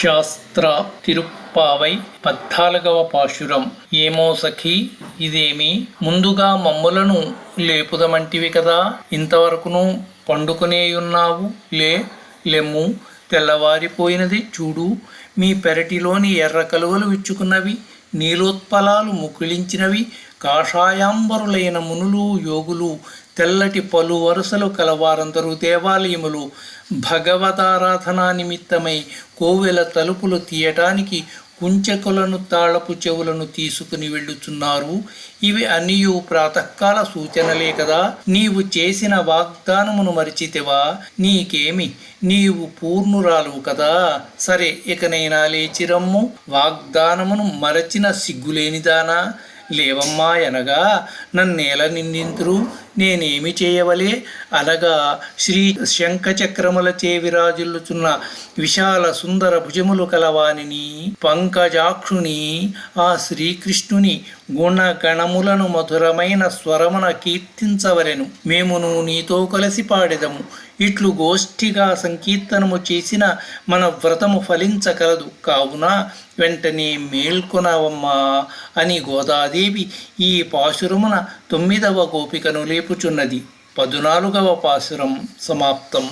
శాస్త్ర తిరుప్పావై పద్నాలుగవ పాశురం. ఏమో సఖీ ఇదేమి? ముందుగా మమ్ములను లేపుదమంటివి కదా ఇంతవరకును పండుకునేయున్నావు? లే లెమ్ము తెల్లవారిపోయినది చూడు. మీ పెరటిలోని ఎర్ర కలువలు విచ్చుకున్నవి నీలోత్పలాలు ముకుళించినవి కాషాయాంబరులైన మునులు యోగులు తెల్లటి పలు వరుసలు కలవారందరూ దేవాలయములు భగవతారాధనా నిమిత్తమై కోవెల తలుపులు తీయటానికి కుంచెకులను తాళపు చెవులను తీసుకుని వెళ్ళుచున్నారు. ఇవి అన్నియు ప్రాతకాల సూచనలే కదా. నీవు చేసిన వాగ్దానమును మరిచితివా? నీకేమి? నీవు పూర్ణురాలువు కదా. సరే ఇకనైనా లేచిరమ్ము. వాగ్దానమును మరచిన సిగ్గులేనిదానా? లేవమ్మా అనగా నన్నేల నిందింతురు నేనేమి చేయవలే? అనగా శ్రీ శంఖచక్రముల విరాజిల్లుచున్న విశాల సుందర భుజములు కలవానిని పంకజాక్షుని ఆ శ్రీకృష్ణుని గుణగణములను మధురమైన స్వరమున కీర్తించవలెను. మేమును నీతో కలిసి పాడెదము. ఇట్లు గోష్ఠిగా సంకీర్తనము చేసిన మన వ్రతము ఫలించగలదు కావున వెంటనే మేల్కొనవమ్మా అని గోదాదేవి ఈ పాశురమున తొమ్మిదవ గోపికను లేపుచున్నది. పదునాలుగవ పాశురం సమాప్తం.